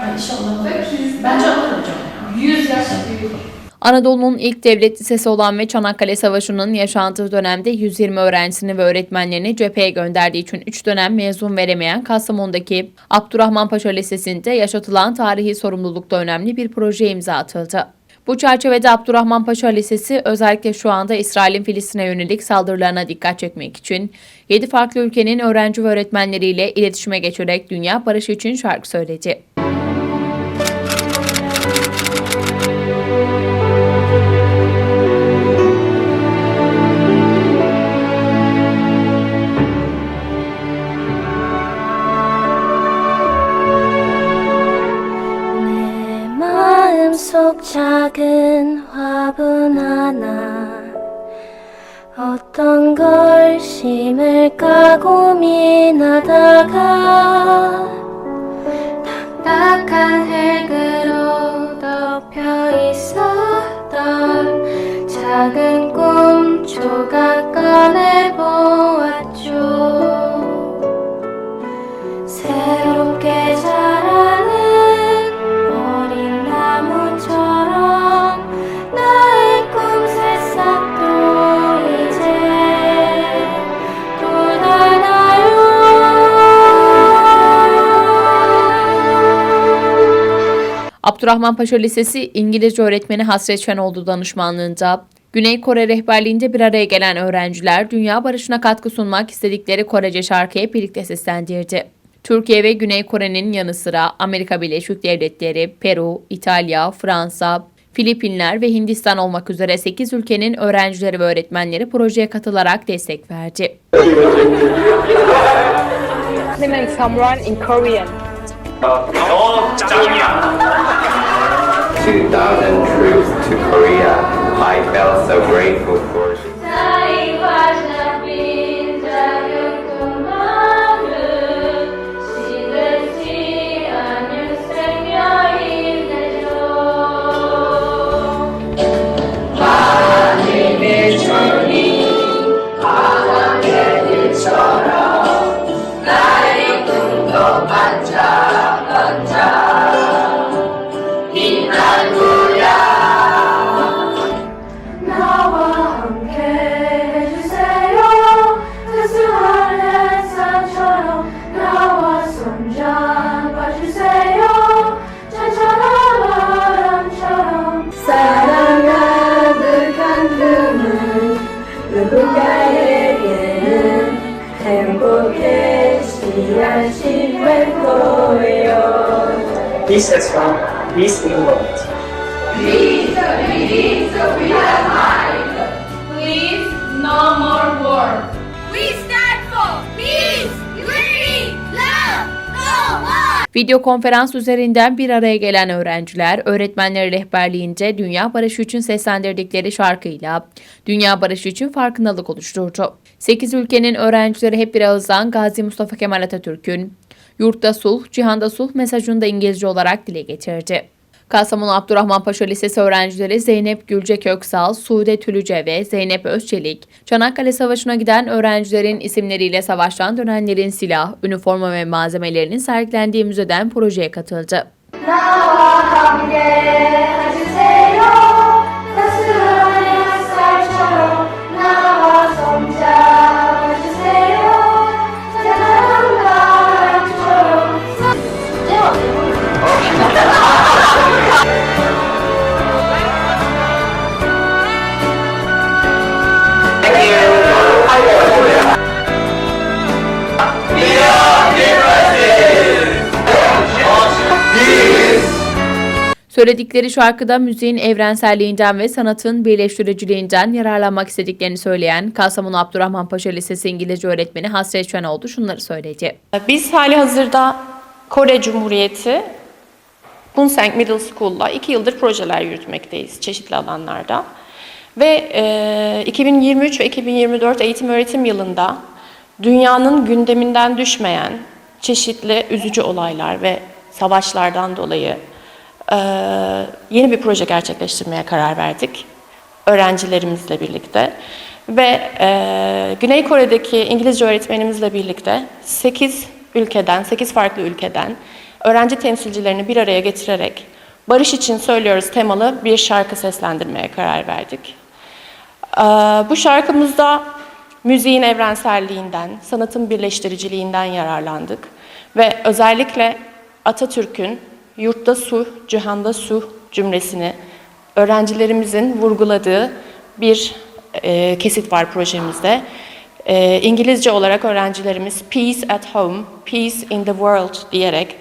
Ha, İnşallah alır. Bence alır hocam ya. 100 yaş büyük. Anadolu'nun ilk devlet lisesi olan ve Çanakkale Savaşı'nın yaşandığı dönemde 120 öğrencisini ve öğretmenlerini cepheye gönderdiği için 3 dönem mezun veremeyen Kastamonu'daki Abdurrahman Paşa Lisesi'nde yaşatılan tarihi sorumlulukta önemli bir proje imza atıldı. Bu çerçevede Abdurrahman Paşa Lisesi özellikle şu anda İsrail'in Filistin'e yönelik saldırılarına dikkat çekmek için 7 farklı ülkenin öğrenci ve öğretmenleriyle iletişime geçerek dünya barışı için şarkı söyledi. 어떤 걸 심을까 고민하다가 딱딱한 흙으로 덮여 있었던 작은 꿈 조각 꺼내 Abdurrahman Paşa Lisesi İngilizce öğretmeni Hasret Şenoğlu danışmanlığında Güney Kore rehberliğinde bir araya gelen öğrenciler dünya barışına katkı sunmak istedikleri Korece şarkıyı birlikte seslendirdi. Türkiye ve Güney Kore'nin yanı sıra Amerika Birleşik Devletleri, Peru, İtalya, Fransa, Filipinler ve Hindistan olmak üzere 8 ülkenin öğrencileri ve öğretmenleri projeye katılarak destek verdi. 너 짱이야. To Dawson Cruise to Korea. 누군가에게는 행복의 씨앗이 될 거예요 This is from Miss England. Please, no Video konferans üzerinden bir araya gelen öğrenciler, öğretmenleri rehberliğinde Dünya Barışı için seslendirdikleri şarkıyla Dünya Barışı için farkındalık oluşturdu. 8 ülkenin öğrencileri hep bir ağızdan Gazi Mustafa Kemal Atatürk'ün Yurtta Sulh, Cihanda Sulh mesajını da İngilizce olarak dile getirdi. Kastamonu Abdurrahman Paşa Lisesi öğrencileri Zeynep Gülce Köksal, Sude Tülüce ve Zeynep Özçelik, Çanakkale Savaşı'na giden öğrencilerin isimleriyle savaştan dönenlerin silah, üniforma ve malzemelerinin sergilendiği müzeden projeye katıldı. 나 Söyledikleri şarkıda müziğin evrenselliğinden ve sanatın birleştiriciliğinden yararlanmak istediklerini söyleyen Kastamonu Abdurrahman Paşa Lisesi İngilizce öğretmeni Hasret Şenoğlu şunları söyledi. Biz hali hazırda Kore Cumhuriyeti Bunseng Middle School'la iki yıldır projeler yürütmekteyiz çeşitli alanlarda. Ve e, 2023 ve 2024 eğitim öğretim yılında dünyanın gündeminden düşmeyen çeşitli üzücü olaylar ve savaşlardan dolayı e, yeni bir proje gerçekleştirmeye karar verdik öğrencilerimizle birlikte. Ve e, Güney Kore'deki İngilizce öğretmenimizle birlikte 8 ülkeden, 8 farklı ülkeden öğrenci temsilcilerini bir araya getirerek Barış için söylüyoruz temalı bir şarkı seslendirmeye karar verdik. Ee, Bu şarkımızda müziğin evrenselliğinden, sanatın birleştiriciliğinden yararlandık ve özellikle Atatürk'ün yurtta sulh, cihanda sulh cümlesini öğrencilerimizin vurguladığı bir e, kesit var projemizde. E, İngilizce olarak öğrencilerimiz peace at home, peace in the world diyerek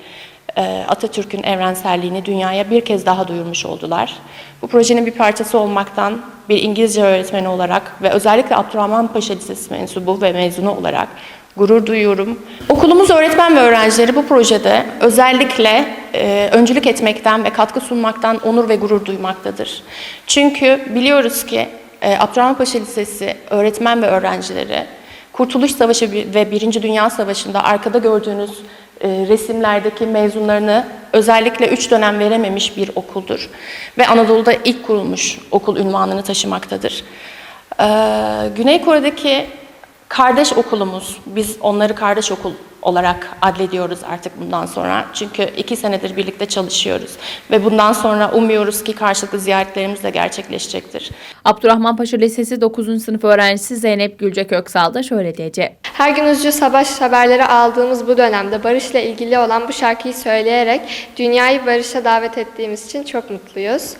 e, Atatürk'ün evrenselliğini dünyaya bir kez daha duyurmuş oldular. Bu projenin bir parçası olmaktan bir İngilizce öğretmeni olarak ve özellikle Abdurrahman Paşa Lisesi mensubu ve mezunu olarak gurur duyuyorum. Okulumuz öğretmen ve öğrencileri bu projede özellikle e, öncülük etmekten ve katkı sunmaktan onur ve gurur duymaktadır. Çünkü biliyoruz ki e, Abdurrahman Paşa Lisesi öğretmen ve öğrencileri Kurtuluş Savaşı ve Birinci Dünya Savaşı'nda arkada gördüğünüz e, resimlerdeki mezunlarını özellikle üç dönem verememiş bir okuldur. Ve Anadolu'da ilk kurulmuş okul ünvanını taşımaktadır. Ee, Güney Kore'deki kardeş okulumuz, biz onları kardeş okul olarak adlediyoruz artık bundan sonra. Çünkü iki senedir birlikte çalışıyoruz. Ve bundan sonra umuyoruz ki karşılıklı ziyaretlerimiz de gerçekleşecektir. Abdurrahman Paşa Lisesi 9. sınıf öğrencisi Zeynep Gülce Köksal da şöyle dedi. Her gün üzücü savaş haberleri aldığımız bu dönemde barışla ilgili olan bu şarkıyı söyleyerek dünyayı barışa davet ettiğimiz için çok mutluyuz.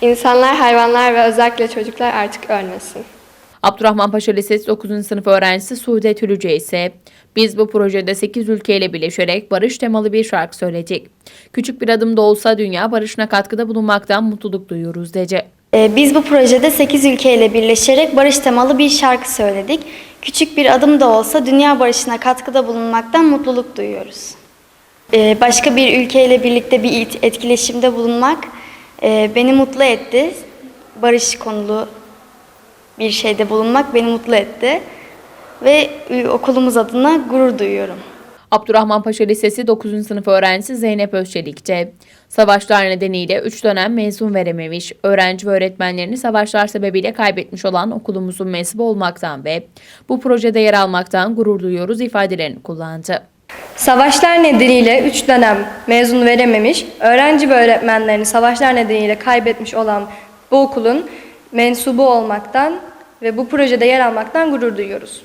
İnsanlar, hayvanlar ve özellikle çocuklar artık ölmesin. Abdurrahman Paşa Lisesi 9. sınıf öğrencisi Sude Tülüce ise biz bu projede 8 ülkeyle birleşerek barış temalı bir şarkı söyledik. Küçük bir adım da olsa dünya barışına katkıda bulunmaktan mutluluk duyuyoruz dedi. Ee, Biz bu projede 8 ülkeyle birleşerek barış temalı bir şarkı söyledik. Küçük bir adım da olsa dünya barışına katkıda bulunmaktan mutluluk duyuyoruz. Ee, Başka bir ülkeyle birlikte bir etkileşimde bulunmak e, beni mutlu etti. Barış konulu bir şeyde bulunmak beni mutlu etti. Ve e, okulumuz adına gurur duyuyorum. Abdurrahman Paşa Lisesi 9. sınıf öğrencisi Zeynep Özçelik'te savaşlar nedeniyle 3 dönem mezun verememiş, öğrenci ve öğretmenlerini savaşlar sebebiyle kaybetmiş olan okulumuzun mensubu olmaktan ve bu projede yer almaktan gurur duyuyoruz ifadelerini kullandı. Savaşlar nedeniyle 3 dönem mezun verememiş, öğrenci ve öğretmenlerini savaşlar nedeniyle kaybetmiş olan bu okulun mensubu olmaktan ve bu projede yer almaktan gurur duyuyoruz.